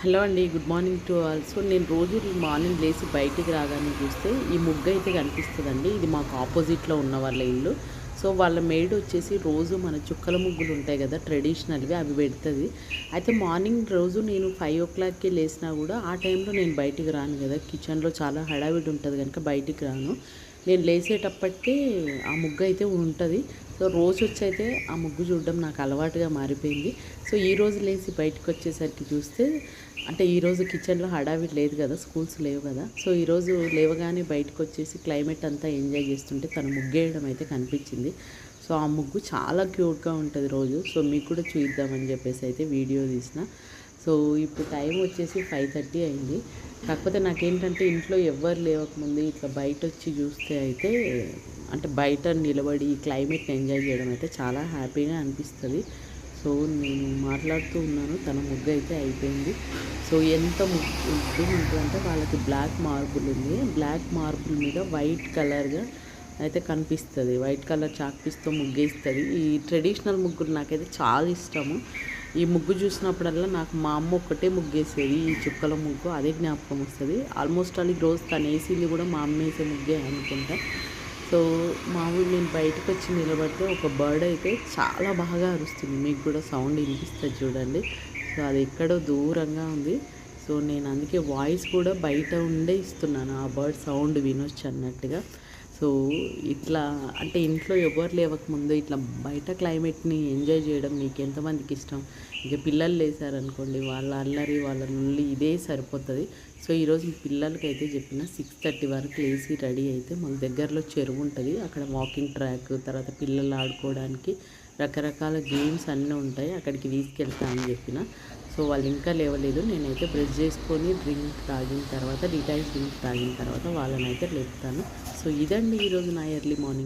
Hello అండి good morning to all. So నేను రోజు మార్నింగ్ లేచి బయటికి రాగానే చూస్తే ఈ ముగ్గు అయితే కనిపిస్తుందండి. ఇది మాకు ఆపోజిట్లో ఉన్న వాళ్ళ ఇల్లు. సో వాళ్ళ మేడ్ వచ్చేసి రోజు మన చుక్కల ముగ్గులు ఉంటాయి కదా ట్రెడిషనల్వి అవి పెడుతుంది. అయితే మార్నింగ్ రోజు నేను ఫైవ్ ఓ క్లాక్కి లేచినా కూడా ఆ టైంలో నేను బయటికి రాను కదా. కిచెన్లో చాలా హడావిడి ఉంటుంది కనుక బయటికి రాను. నేను లేచేటప్పటికే ఆ ముగ్గు అయితే ఉంటుంది. సో రోజు వచ్చి అయితే ఆ ముగ్గు చూడడం నాకు అలవాటుగా మారిపోయింది. సో ఈ రోజు లేచి బయటకు వచ్చేసరికి చూస్తే అంటే ఈరోజు కిచెన్లో హడావిడి లేదు కదా స్కూల్స్ లేవు కదా. సో ఈరోజు లేవగానే బయటకు వచ్చేసి క్లైమేట్ అంతా ఎంజాయ్ చేస్తుంటే తను ముగ్గేయడం అయితే కనిపించింది. సో ఆ ముగ్గు చాలా క్యూట్గా ఉంటుంది రోజు. సో మీకు కూడా చూద్దామని చెప్పేసి అయితే వీడియో తీసిన. సో ఇప్పుడు టైం వచ్చేసి ఫైవ్ థర్టీ అయింది. కాకపోతే నాకేంటంటే ఇంట్లో ఎవ్వరు లేవకముందు ఇట్లా బయట వచ్చి చూస్తే అయితే అంటే బయట నిలబడి క్లైమేట్ని ఎంజాయ్ చేయడం అయితే చాలా హ్యాపీగా అనిపిస్తుంది. సో నేను మాట్లాడుతూ ఉన్నాను తన ముగ్గు అయితే అయిపోయింది. సో ఎంత ముగ్గు ఉంటుందంటే వాళ్ళకి బ్లాక్ మార్బుల్ ఉంది. బ్లాక్ మార్బుల్ మీద వైట్ కలర్గా అయితే కనిపిస్తుంది. వైట్ కలర్ చాక్ పీస్తో ముగ్గేస్తుంది. ఈ ట్రెడిషనల్ ముగ్గులు నాకైతే చాలా ఇష్టము. ఈ ముగ్గు చూసినప్పుడల్లా నాకు మా అమ్మ ఒక్కటే ముగ్గేసేది ఈ చుక్కల ముగ్గు. అదే జ్ఞాపకం వస్తుంది. ఆల్మోస్ట్ ఆల్ ఈ రోజు తను వేసింది కూడా మా అమ్మ వేసే ముగ్గే అనుకుంటా. సో మామూలు నేను బయటకు వచ్చి నిలబడితే ఒక బర్డ్ అయితే చాలా బాగా అరుస్తుంది. మీకు కూడా సౌండ్ వినిపిస్తుంది చూడండి. సో అది ఎక్కడో దూరంగా ఉంది. సో నేను అందుకే వాయిస్ కూడా బయట ఉండే ఇస్తున్నాను. ఆ బర్డ్ సౌండ్ వినొచ్చు అన్నట్టుగా. సో ఇట్లా అంటే ఇంట్లో ఎవరు లేవకముందు ఇట్లా బయట క్లైమేట్ని ఎంజాయ్ చేయడం మీకు ఎంతమందికి ఇష్టం? ఇక పిల్లలు లేసారనుకోండి వాళ్ళ అల్లరి వాళ్ళ నుండి ఇదే సరిపోతుంది. సో ఈరోజు పిల్లలకి అయితే చెప్పిన సిక్స్ థర్టీ వరకు లేచి రెడీ అయితే మన దగ్గరలో చెరువు ఉంటుంది. అక్కడ వాకింగ్ ట్రాక్ తర్వాత పిల్లలు ఆడుకోవడానికి రకరకాల గేమ్స్ అన్నీ ఉంటాయి. అక్కడికి తీసుకెళ్తా అని చెప్పిన. సో వాళ్ళు ఇంకా లేవలేదు. నేనైతే బ్రష్ చేసుకొని డ్రింక్ తాగిన తర్వాత డిటాయిల్ డ్రింక్ తాగిన తర్వాత వాళ్ళనైతే లేపుతాను. సో ఇదండి ఈరోజు నా ఎర్లీ మార్నింగ్